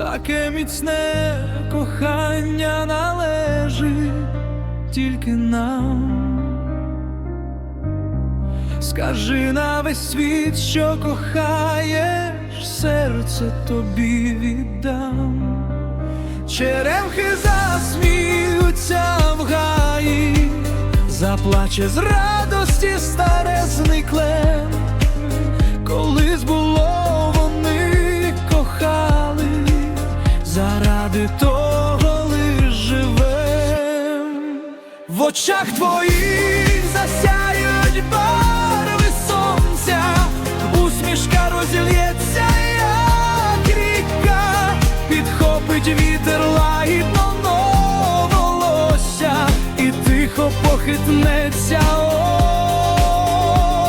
таке міцне кохання належить тільки нам. Скажи на весь світ, що кохаєш, серце тобі віддам. Черемхи засміються в гаї, заплаче з радості старе зникле, заради того лиш живем. В очах твоїх засяють барви сонця, усмішка розільється, як ріка, підхопить вітер лагідно волосся, і тихо похитнеться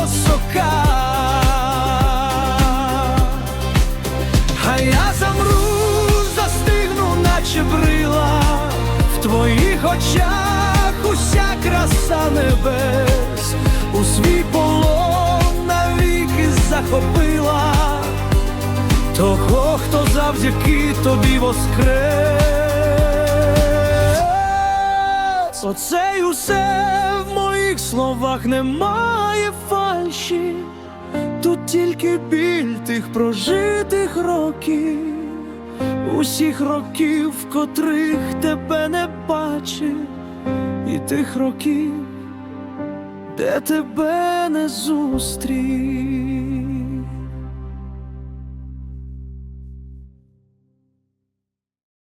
осока. А я застигну, наче в твоїх очах уся краса небес, у свій полон навіки захопила того, хто завдяки тобі воскрес. Оце й усе в моїх словах немає фальші. Тут тільки біль тих прожитих років, усіх років, котрих тебе не бачив, і тих років, де тебе не зустрів.